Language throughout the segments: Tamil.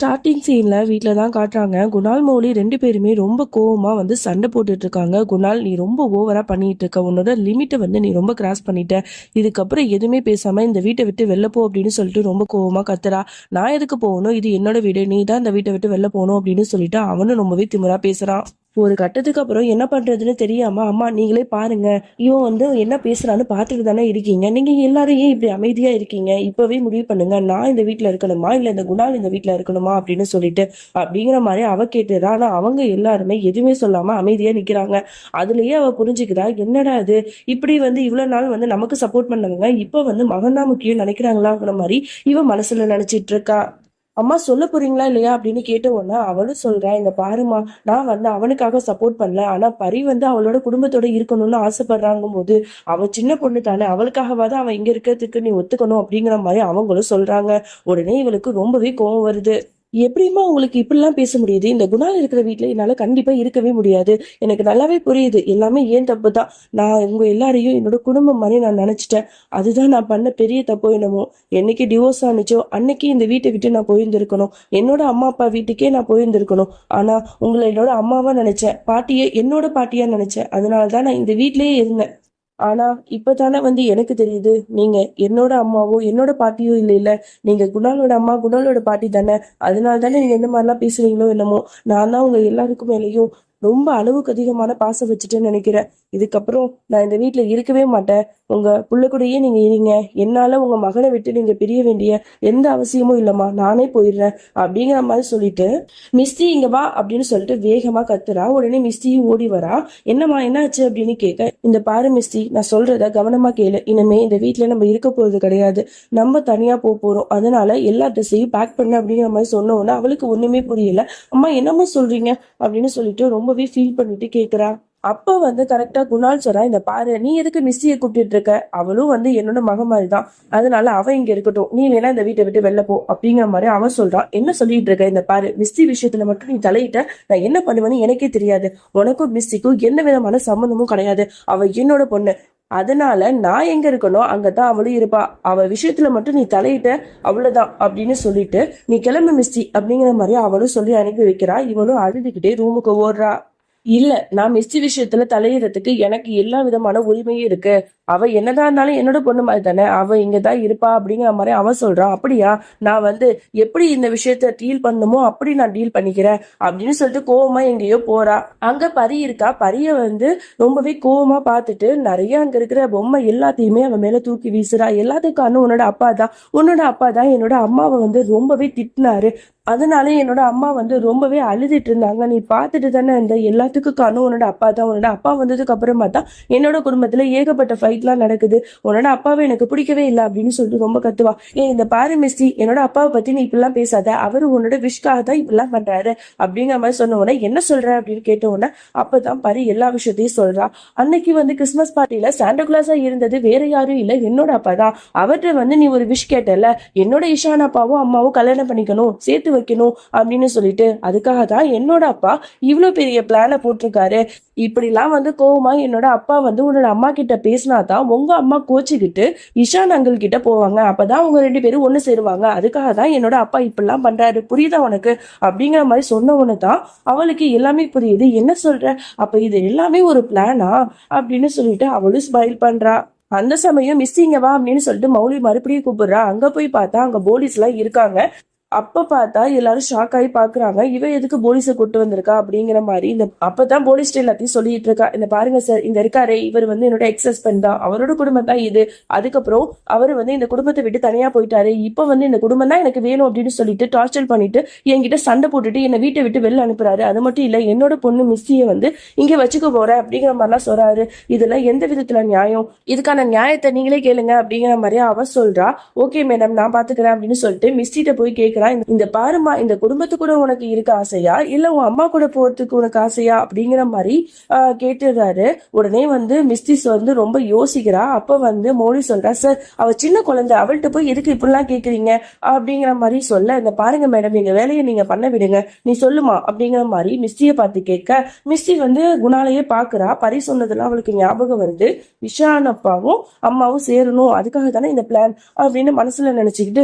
ஸ்டார்டிங் சீனில் வீட்டில் தான் காட்டுறாங்க. குணால் மௌலி ரெண்டு பேருமே ரொம்ப கோவமாக வந்து சண்டை போட்டுட்டு இருக்காங்க. குணால் நீ ரொம்ப ஓவராக பண்ணிட்டு இருக்க. உன்னோட லிமிட்டை வந்து நீ ரொம்ப கிராஸ் பண்ணிட்ட. இதுக்கப்புறம் எதுவுமே பேசாமல் இந்த வீட்டை விட்டு வெளில போ அப்படின்னு சொல்லிட்டு ரொம்ப கோவமாக கத்துறா. நான் எதுக்கு போகணும்? இது என்னோட வீடு. நீ தான் இந்த வீட்டை விட்டு வெளில போகணும் அப்படின்னு சொல்லிட்டு அவனும் ரொம்பவே திமிரா பேசுகிறான் ஒரு கட்டத்துக்கு அப்புறம் என்ன பண்ணுறதுன்னு தெரியாமல் அம்மா நீங்களே பாருங்க. இவன் வந்து என்ன பேசுறான்னு பார்த்துட்டு தானே இருக்கீங்க. நீங்கள் எல்லாரும் ஏன் இப்படி அமைதியாக இருக்கீங்க? இப்போவே முடிவு பண்ணுங்க. நான் இந்த வீட்டில் இருக்கணுமா? இல்லை இந்த குணால் இந்த வீட்டில் இருக்கணுமா? அப்படின்னு சொல்லிட்டு அப்படிங்கிற மாதிரி அவ கேட்டுறா. ஆனால் அவங்க எல்லாருமே எதுவுமே சொல்லாமல் அமைதியாக நிற்கிறாங்க அதுலேயே அவள் புரிஞ்சுக்கிறா என்னடா அது இப்படி வந்து இவ்வளோ நாள் வந்து நமக்கு சப்போர்ட் பண்ணவங்க இப்போ வந்து மகன் தான் முக்கியம் நினைக்கிறாங்களாங்கிற மாதிரி இவன் மனசில் நினச்சிட்டு இருக்கா. அம்மா சொல்ல போறீங்களா இல்லையா அப்படின்னு கேட்ட உடனே அவளும் சொல்றேன் இங்க பாருமா நான் வந்து அவனுக்காக சப்போர்ட் பண்ணல. ஆனா பரி வந்து அவளோட குடும்பத்தோட இருக்கணும்னு ஆசைப்படுறாங்கும் போது அவ சின்ன பொண்ணு தானே அவளுக்காகவாது அவன் இங்க இருக்கிறதுக்கு நீ ஒத்துக்கணும் அப்படிங்கிற மாதிரி அவங்களும் சொல்றாங்க. உடனே இவளுக்கு ரொம்பவே கோவம் வருது. எப்படிம்மா உங்களுக்கு இப்படிலாம் பேச முடியுது? இந்த குணால் இருக்கிற வீட்டில் என்னால் கண்டிப்பாக இருக்கவே முடியாது. எனக்கு நல்லாவே புரியுது. எல்லாமே ஏன் தப்பு தான் நான் உங்கள் எல்லாரையும் என்னோட குடும்பம் மாதிரி நான் நினச்சிட்டேன். அதுதான் நான் பண்ண பெரிய தப்போ என்னமோ. என்னைக்கு டிவோர்ஸ் ஆனிச்சோ அன்னைக்கு இந்த வீட்டை விட்டு நான் போயிருந்திருக்கணும். என்னோட அம்மா அப்பா வீட்டுக்கே நான் போயிருந்திருக்கணும். ஆனால் உங்களை என்னோட அம்மாவாக நினச்சேன். பாட்டியே என்னோட பாட்டியாக நினச்சேன். அதனால தான் நான் இந்த வீட்லேயே இருந்தேன். ஆனா இப்பதானே வந்து எனக்கு தெரியுது நீங்க என்னோட அம்மாவோ என்னோட பாட்டியோ இல்ல இல்ல. நீங்க குணாலோட அம்மா குணாலோட பாட்டி தானே. அதனால தானே நீங்க என்ன மாதிரிலாம் பேசுறீங்களோ என்னமோ. நான் தான் உங்க எல்லாருக்கும் மேலேயும் ரொம்ப அளவுக்கு அதிகமான பாசம் வச்சுட்டேன்னு நினைக்கிறேன். இதுக்கப்புறம் நான் இந்த வீட்டுல இருக்கவே மாட்டேன். உங்க புள்ள கூடயே நீங்க இருங்க. என்னால உங்க மகனை விட்டு நீங்க பிரிய வேண்டிய எந்த அவசியமும் இல்லம்மா. நானே போயிடுறேன். அப்படிங்கிற மாதிரி சொல்லிட்டு மிஸ்தி இங்க வா அப்படின்னு சொல்லிட்டு வேகமா கத்துறா. உடனே மிஸ்தியும் ஓடி வரா. என்னம்மா என்னாச்சு? அப்படின்னு கேட்க இந்த பாரு மிஸ்தி நான் சொல்றத கவனமா கேளு. இனிமே இந்த வீட்டுல நம்ம இருக்க போறது கிடையாது. நம்ம தனியா போக போறோம். அதனால எல்லா ட்ரெஸ்ஸையும் பேக் பண்ண அப்படிங்கிற மாதிரி சொன்ன அவளுக்கு ஒண்ணுமே புரியல. அம்மா என்னம்மா சொல்றீங்க? அப்படின்னு சொல்லிட்டு ரொம்ப ரொம்பவே ஃபீல் பண்ணிட்டு கேக்குறா. அப்ப வந்து கரெக்டா குணால் சொல்றா இந்த பாரு நீ எதுக்கு மிஸ்ஸியை கூப்பிட்டு இருக்க? அவளும் வந்து என்னோட மக மாதிரி தான் அதனால அவ இங்க இருக்கட்டும். நீ வேணா இந்த வீட்டை விட்டு வெளில போ. அப்படிங்கிற மாதிரி அவன் சொல்றான் என்ன சொல்லிட்டு இருக்க? இந்த பாரு மிஸ்ஸி விஷயத்துல மட்டும் நீ தலையிட்ட நான் என்ன பண்ணுவேன்னு எனக்கே தெரியாது. உனக்கும் மிஸ்ஸிக்கும் எந்த விதமான சம்மந்தமும் கிடையாது. அவ என்னோட பொண்ணு. அதனால நான் எங்க இருக்கணும் அங்கதான் அவளும் இருப்பா. அவ விஷயத்துல மட்டும் நீ தலையிட்ட அவ்வளவுதான் அப்படின்னு சொல்லிட்டு நீ கிளம்பு மிஸ்டி அப்படிங்கிற மாதிரி அவளும் சொல்லி அனுப்பி வைக்கிறா. இவளும் அழுதுகிட்டே ரூமுக்கு ஓடுறா. இல்ல நான் மிஸ்டி விஷயத்துல தலையிடறதுக்கு எனக்கு எல்லா விதமான உரிமையும் இருக்கு. அவ என்னதான் இருந்தாலும் என்னோட பொண்ணு மாதிரி தானே. அவ இங்கதான் இருப்பா அப்படிங்கிற மாதிரி அவன் சொல்றான் அப்படியா? நான் வந்து எப்படி இந்த விஷயத்த டீல் பண்ணுமோ அப்படி நான் டீல் பண்ணிக்கிறேன் அப்படின்னு சொல்லிட்டு கோவமா எங்கேயோ போறா. அங்க பரி இருக்கா? பரிய வந்து ரொம்பவே கோவமா பார்த்துட்டு நிறைய அங்க இருக்கிற பொம்மை எல்லாத்தையுமே அவன் மேல தூக்கி வீசுறா. எல்லாத்துக்கான உன்னோட அப்பா தான். உன்னோட அப்பா தான் என்னோட அம்மாவை வந்து ரொம்பவே திட்டினாரு. அதனால என்னோட அம்மா வந்து ரொம்பவே அழுதுட்டு இருந்தாங்க. நீ பார்த்துட்டு தானே இந்த எல்லாத்துக்கும் காரணம் உன்னோட அப்பா தான். உன்னோட அப்பா வந்ததுக்கு அப்புறமா தான் என்னோட குடும்பத்துல ஏகப்பட்ட ஃபைட்லாம் நடக்குது. உன்னோட அப்பாவை எனக்கு பிடிக்கவே இல்லை அப்படின்னு சொல்லிட்டு ரொம்ப கத்துவா. ஏன் இந்த பாரு மிஸ்டி என்னோட அப்பாவை பத்தி நீ இப்படிலாம் பேசாத. அவரு உன்னோட விஷக்காக தான் இப்படிலாம் பண்றாரு. அப்படிங்கிற மாதிரி சொன்ன உடனே என்ன சொல்ற? அப்படின்னு கேட்ட உடனே அப்பதான் பாரு எல்லா விஷயத்தையும் சொல்றா. அன்னைக்கு வந்து கிறிஸ்மஸ் பார்ட்டியில சாண்டா கிளாஸா இருந்தது வேற யாரும் இல்ல என்னோட அப்பா தான். அவர்கிட்ட வந்து நீ ஒரு விஷ் கேட்டல என்னோட இஷான் அப்பாவும் அம்மாவும் கல்யாணம் பண்ணிக்கணும் சேர்த்து வைக்கணும் அப்படின்னு சொல்லிட்டு அதுக்காக தான் என்னோட அப்பா இவ்வளவு பெரிய பிளான போட்டிருக்காரு. இப்படிலாம் வந்து கோவமா என்னோட அப்பா வந்து உன்னோட அம்மா கிட்ட பேசினா தான் உங்க அம்மா கோச்சிக்கிட்டு இஷான் அங்கிள் கிட்ட போவாங்க. அப்பதான் உங்க ரெண்டு பேரும் ஒண்ணு சேருவாங்க. அதுக்காக தான் என்னோட அப்பா இப்படிலாம் பண்றாரு. புரியுதா உனக்கு? அப்படிங்கிற மாதிரி சொன்ன உடனே தான் அவளுக்கு எல்லாமே புரியுது. என்ன சொல்ற? அப்ப இது எல்லாமே ஒரு பிளானா அப்படின்னு சொல்லிட்டு அவளும் ஸ்மைல் பண்றா. அந்த சமயம் மிஸ்ஸிங்க வா அப்படின்னு சொல்லிட்டு மௌலி மறுபடியும் கூப்பிடுறா. அங்க போய் பார்த்தா அங்க போலீஸ் எல்லாம் இருக்காங்க. அப்ப பார்த்தா எல்லாரும் ஷாக் ஆகி பாக்குறாங்க. இவ எதுக்கு போலீஸை கூட்டு வந்திருக்கா? அப்படிங்கிற மாதிரி இந்த அப்பதான் போலீஸ் எல்லாத்தையும் சொல்லிட்டு இருக்கா. இந்த பாருங்க சார் இந்த இருக்காரே இவர் வந்து என்னோட எக்ஸ் ஹஸ்பண்ட் தான். அவரோட குடும்பம் தான் இது. அதுக்கப்புறம் அவர் வந்து இந்த குடும்பத்தை விட்டு தனியா போயிட்டாரு. இப்ப வந்து இந்த குடும்பம் தான் எனக்கு வேணும் அப்படின்னு சொல்லிட்டு டார்ச்சர் பண்ணிட்டு என்கிட்ட சண்டை போட்டுட்டு என்னை வீட்டை விட்டு வெளில அனுப்புறாரு. அது மட்டும் இல்ல என்னோட பொண்ணு மிஸ்ஸியை வந்து இங்க வச்சுக்க போறேன் அப்படிங்கிற மாதிரிலாம் சொல்றாரு. இதெல்லாம் எந்த விதத்துல நியாயம்? இதுக்கான நியாயத்தை நீங்களே கேளுங்க அப்படிங்கிற மாதிரி அவ சொல்றா. ஓகே மேடம் நான் பாத்துக்கிறேன் அப்படின்னு சொல்லிட்டு மிஸ்ஸிட்ட போய் கேட்க கேக்குறான் இந்த பாருமா இந்த குடும்பத்து கூட உனக்கு இருக்க ஆசையா? இல்ல உன் அம்மா கூட போறதுக்கு உனக்கு ஆசையா? அப்படிங்கிற மாதிரி ஆஹ் கேட்டுறாரு உடனே வந்து மிஸ்டிஸ் வந்து ரொம்ப யோசிக்கிறா. அப்ப வந்து மோடி சொல்றா சார் அவ சின்ன குழந்தை அவள்கிட்ட போய் எதுக்கு இப்படிலாம் கேக்குறீங்க? அப்படிங்கிற மாதிரி சொல்ல இந்த பாருங்க மேடம் எங்க வேலையை நீங்க பண்ண விடுங்க. நீ சொல்லுமா? அப்படிங்கிற மாதிரி மிஸ்டியை பார்த்து கேட்க மிஸ்டி வந்து குணாலையே பாக்குறா பரி சொன்னதெல்லாம் அவளுக்கு ஞாபகம் வருது. விஷான் அப்பாவும் அம்மாவும் சேரணும். அதுக்காக தானே இந்த பிளான் அப்படின்னு மனசுல நினைச்சுக்கிட்டு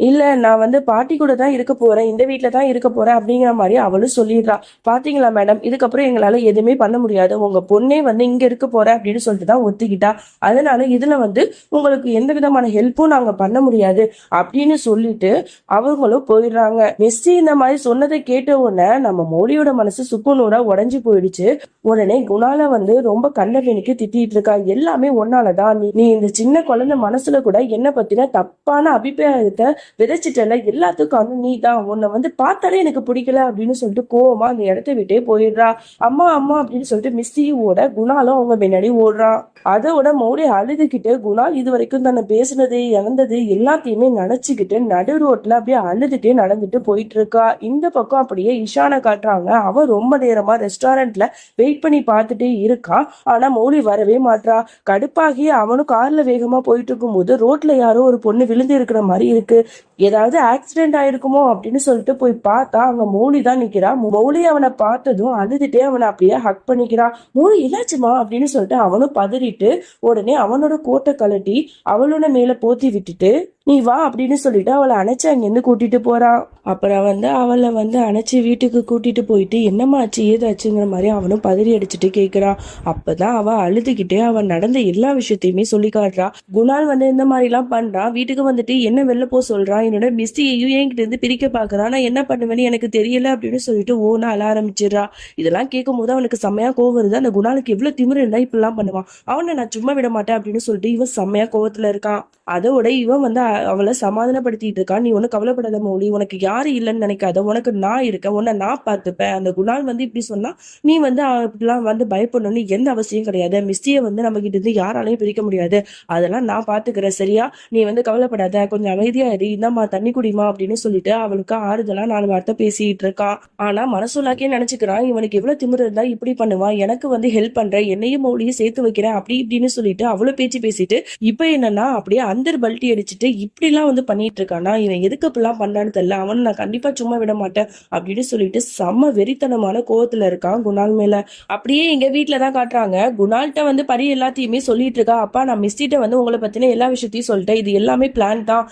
இல்லை நான் வந்து பாட்டி கூட தான் இருக்க போகிறேன் இந்த வீட்டில் தான் இருக்க போறேன் அப்படிங்கிற மாதிரி அவளும் சொல்லிடுறா. பார்த்தீங்களா மேடம் இதுக்கப்புறம் எங்களால் எதுவுமே பண்ண முடியாது. உங்கள் பொண்ணே வந்து இங்கே இருக்க போகிறேன் அப்படின்னு சொல்லிட்டு தான் ஒத்துக்கிட்டா. அதனால இதில் வந்து உங்களுக்கு எந்த விதமான ஹெல்ப்பும் நாங்கள் பண்ண முடியாது அப்படின்னு சொல்லிட்டு அவங்களும் போயிடுறாங்க. மெஸ்ஸி இந்த மாதிரி சொன்னதை கேட்ட உடனே நம்ம மோடியோட மனசு சுக்குநூறா உடஞ்சி போயிடுச்சு. உடனே குணால வந்து ரொம்ப கண்ணகனுக்கு திட்டிட்டு இருக்கா? எல்லாமே ஒன்னாலதான் நீ நீ இந்த சின்ன குழந்தை மனசுல கூட என்ன பத்தின தப்பான அபிப்பிராயத்தை விதைச்சிட்டல எல்லாத்துக்கும் வந்து நீ தான் உன்னை வந்து பார்த்தாலே எனக்கு பிடிக்கல அப்படின்னு சொல்லிட்டு கோவமா அந்த இடத்த விட்டே போயிடுறா. அம்மா அம்மா அப்படின்னு சொல்லிட்டு மிஸ்ஸியோட குணாலும் அவங்க பின்னாடி ஓடுறான் அதோட மோடி அழுதுகிட்டு குணால் இது வரைக்கும் தன்னை பேசுனது இழந்தது எல்லாத்தையுமே நினைச்சுக்கிட்டு நடு ரோட்ல அப்படியே அழுதுட்டே நடந்துட்டு போயிட்டு இருக்கா இந்த பக்கம் அப்படியே இஷானை காட்டுறாங்க. அவ ரொம்ப நேரமா ரெஸ்டாரண்ட்ல வெயிட் பண்ணி பார்த்துட்டே இருக்கா. ஆனா மௌலி வரவே மாட்றா. கடுப்பாகி அவனும் கார்ல வேகமா போயிட்டு இருக்கும்போது ரோட்ல யாரோ ஒரு பொண்ணு விழுந்து இருக்கிற மாதிரி இருக்கு. ஏதாவது ஆக்சிடென்ட் ஆயிருக்குமோ அப்படின்னு சொல்லிட்டு போய் பார்த்தா அங்க மௌலி தான் நிக்கிறா. மௌலி அவனை பார்த்ததும் அழுதுட்டே அவனை அப்படியே ஹக் பண்ணிக்கிறான் மௌலி இல்லாச்சுமா அப்படின்னு சொல்லிட்டு அவனும் பதறிட்டு உடனே அவனோட கோட்டை கழட்டி அவளோட மேல போத்தி விட்டுட்டு நீ வா அப்படின்னு சொல்லிட்டு அவளை அணைச்சு அங்கேருந்து கூட்டிட்டு போறான். அப்புறம் வந்து அவளை வந்து அணைச்சி வீட்டுக்கு கூட்டிட்டு போயிட்டு என்னமாச்சு ஏதாச்சுங்கிற மாதிரி அவனும் பதறி அடிச்சுட்டு கேக்குறான். அப்பதான் அவ அழுதுகிட்டே அவன் நடந்த எல்லா விஷயத்தையுமே சொல்லி காட்டுறா. குணால் வந்து இந்த மாதிரி எல்லாம் பண்றான். வீட்டுக்கு வந்துட்டு என்ன வெளில போ சொல்றான். என்னோட மிஸ்டியையும் என்கிட்ட இருந்து பிரிக்க பாக்குறான். நான் என்ன பண்ணுவேன்னு எனக்கு தெரியல அப்படின்னு சொல்லிட்டு ஓன அழ ஆரம்பிச்சிடுறா. இதெல்லாம் கேட்கும் போது அவனுக்கு செம்மையா கோவம் வருது. அந்த குணாலுக்கு எவ்வளவு திமிரு இருந்தா இப்படிலாம் பண்ணுவான். அவனை நான் சும்மா விட மாட்டேன் அப்படின்னு சொல்லிட்டு இவன் செம்மையா கோவத்துல இருக்கான். அதோட இவன் வந்து அவளை சமாதானப்படுத்திட்டு இருக்கான் நீ ஒன்னும் கவலைப்படாத மௌலி. உனக்கு யாரு இல்லைன்னு நினைக்காத. உனக்கு நான் இருக்கேன். உன்னை நான் பார்த்துப்பேன். அந்த குணால் வந்து இப்படி சொன்னா நீ வந்து அப்படிலாம் வந்து பயப்படணும்னு எந்த அவசியம் கிடையாது. மிஸ்டியை வந்து நம்ம கிட்ட இருந்து யாராலையும் பிரிக்க முடியாது. அதெல்லாம் நான் பார்த்துக்கிறேன் சரியா? நீ வந்து கவலைப்படாத. கொஞ்சம் அமைதியா இரு. இந்தாம்மா தண்ணி குடிமா அப்படின்னு சொல்லிட்டு அவளுக்கு ஆறுதலா நாலு வார்த்தை பேசிட்டு இருக்கான் ஆனா மனசுலாக்கே நினைச்சுக்கிறான். இவனுக்கு எவ்வளவு திமிரு இருந்தா இப்படி பண்ணுவான் எனக்கு வந்து ஹெல்ப் பண்றேன் என்னையும் மௌலியும் சேர்த்து வைக்கிறேன். அப்படி இப்படின்னு சொல்லிட்டு அவ்வளவு பேச்சு பேசிட்டு இப்ப என்னன்னா அப்படியே அந்தர் பல்ட்டி அடிச்சுட்டு இப்படிலாம் வந்து பண்ணிட்டு இருக்கானா இவன் எதுக்கு இப்படிலாம் பண்ணான்னு தெரியல அவனை நான் கண்டிப்பா சும்மா விட மாட்டேன் அப்படின்னு சொல்லிட்டு செம்ம வெறித்தனமான கோவத்துல இருக்கான் குணால் மேல. அப்படியே எங்க வீட்டுல தான் காட்டுறாங்க. குணால்கிட்ட வந்து பரி எல்லாத்தையுமே சொல்லிட்டு இருக்கா அப்பா நான் மிஸ்டிட்ட வந்து உங்களை பத்தின எல்லா விஷயத்தையும் சொல்லிட்டேன். இது எல்லாமே பிளான் தான்.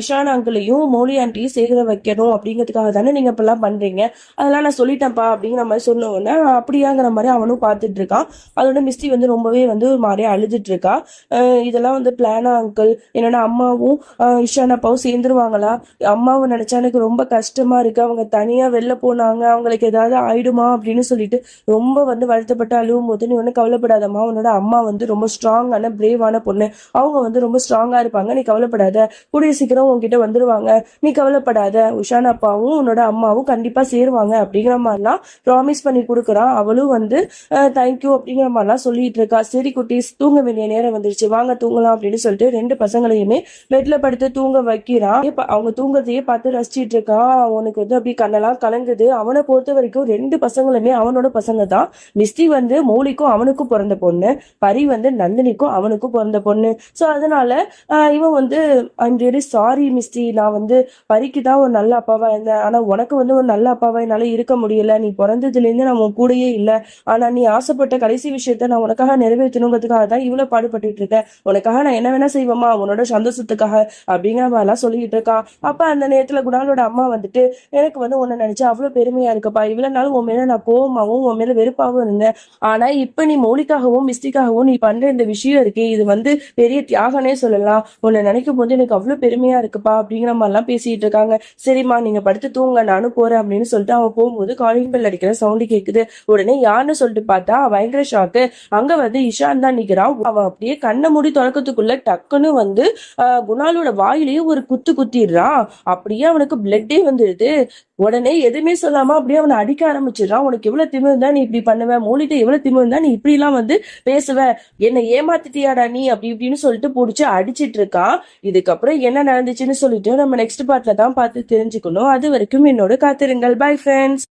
இஷான் அங்கிளையும் மோலி ஆண்டியும் சேர வைக்கணும் அப்படிங்கிறதுக்காக தானே நீங்க இப்பெல்லாம் பண்றீங்க. அதெல்லாம் நான் சொல்லிட்டேன்ப்பா அப்படிங்கிற மாதிரி சொன்ன உடனே அப்படியாங்கிற மாதிரி அவனும் பார்த்துட்டு இருக்கான். அதோட மிஸ்டி வந்து ரொம்பவே வந்து ஒரு மாதிரியா அழுதுட்டு இருக்கா. இதெல்லாம் வந்து பிளானா அங்கிள் என்னோட அம்மாவும் இஷான் அப்பாவும் சேர்ந்துருவாங்களா? அம்மாவை நினைச்சா எனக்கு ரொம்ப கஷ்டமா இருக்கு. அவங்க தனியா வெளில போனாங்க. அவங்களுக்கு ஏதாவது ஆயிடுமா அப்படின்னு சொல்லிட்டு ரொம்ப வந்து வருத்தப்பட்டு அழுவும் போது நீ ஒன்றும் கவலைப்படாதம்மா. உன்னோட அம்மா வந்து ரொம்ப ஸ்ட்ராங்கான பிரேவான பொண்ணு. அவங்க வந்து ரொம்ப ஸ்ட்ராங்கா இருப்பாங்க. நீ கவலைப்படாத. கூடிய சீக்கிரம் உங்ககிட்ட வந்துருவாங்க. நீ கவலைப்படாத. உஷான் அப்பாவும் உன்னோட அம்மாவும் கண்டிப்பா சேருவாங்க அப்படிங்கிற மாதிரிலாம் ப்ராமிஸ் பண்ணி கொடுக்குறான். அவளும் வந்து தேங்க்யூ அப்படிங்கிற மாதிரிலாம் சொல்லிட்டு இருக்கா. சரி குட்டீஸ் தூங்க வேண்டிய நேரம் வந்துருச்சு. வாங்க தூங்கலாம் அப்படின்னு சொல்லிட்டு ரெண்டு பசங்களையுமே பெட்ல படுத்து தூங்க வைக்கிறான். இப்ப அவங்க தூங்குறதையே பார்த்து ரசிச்சிட்டு இருக்கான். அவனுக்கு வந்து அப்படியே கண்ணெல்லாம் கலங்குது. அவனை பொறுத்த வரைக்கும் ரெண்டு பசங்களுமே அவனோட பசங்க தான். மிஸ்டி வந்து மௌலிக்கும் அவனுக்கும் பிறந்த பொண்ணு. பரி வந்து நந்தினிக்கும் அவனுக்கும் பிறந்த பொண்ணு. ஸோ அதனால இவன் வந்து ஐம் வெரி சாரி மிஸ்டி. நான் வந்து பரிக்கு தான் ஒரு நல்ல அப்பாவா இருந்தேன். ஆனா உனக்கு வந்து ஒரு நல்ல அப்பாவா என்னால இருக்க முடியல. நீ பிறந்ததுல இருந்து நான் உன் கூடயே இல்லை. ஆனா நீ ஆசைப்பட்ட கடைசி விஷயத்த நான் உனக்காக நிறைவேற்றணுங்கிறதுக்காக தான் இவ்வளவு பாடுபட்டுட்டு இருக்கேன். உனக்காக நான் என்ன வேணா செய்வேமா உன்னோட சந்தோஷத்துக்காக அப்படிங்கிற மாதிரிலாம் சொல்லிட்டு இருக்கான் அப்ப அந்த நேரத்துல குணாலோட அம்மா வந்துட்டு எனக்கு வந்து உன்னை நினைச்சா அவ்வளவு பெருமையா இருக்குப்பா. இவ்வளவு நாள் உன் மேல நான் கோவமாவும் உன் மேல வெறுப்பாவும் இருந்தேன். ஆனா இப்ப நீ மௌலிக்காகவும் மிஸ்டிக்காகவும் நீ பண்ற இந்த விஷயம் இருக்கே. இது வந்து பெரிய தியாகனே சொல்லலாம். உன்னை நினைக்கும் போது எனக்கு அவ்வளவு பெருமையா இருக்குப்பா அப்படிங்கிற மாதிரிலாம் பேசிட்டு இருக்காங்க. சரிம்மா நீங்க படுத்து தூங்க நானும் போறேன் அப்படின்னு சொல்லிட்டு அவன் போகும்போது காலிங் பெல் அடிக்கிற சவுண்டு கேக்குது. உடனே யாருன்னு சொல்லிட்டு பார்த்தா பயங்கர ஷாக்கு அங்க வந்து இஷான் தான் நிக்கிறான். அவன் அப்படியே கண்ணை மூடி திறக்கத்துக்குள்ள டக்குன்னு வந்து ஆஹ், குணாலோட மௌலியோட வாயிலேயே ஒரு குத்து குத்திடுறான் அப்படியே அவனுக்கு பிளட்டே வந்துடுது உடனே எதுவுமே சொல்லாம அப்படியே அவனை அடிக்க ஆரம்பிச்சிடறான் உனக்கு எவ்வளவு திமிரு இருந்தா நீ இப்படி பண்ணுவ? மௌலிட்ட எவ்வளவு திமிரு இருந்தா நீ இப்படி எல்லாம் வந்து பேசுவ? என்னை ஏமாத்திட்டியாடா நீ? அப்படி இப்படின்னு சொல்லிட்டு புடிச்சு அடிச்சிட்டு இருக்கான். இதுக்கப்புறம் என்ன நடந்துச்சுன்னு சொல்லிட்டு நம்ம நெக்ஸ்ட் பார்ட்ல தான் பார்த்து தெரிஞ்சுக்கணும். அது வரைக்கும் என்னோட காத்திருங்கள். Bye friends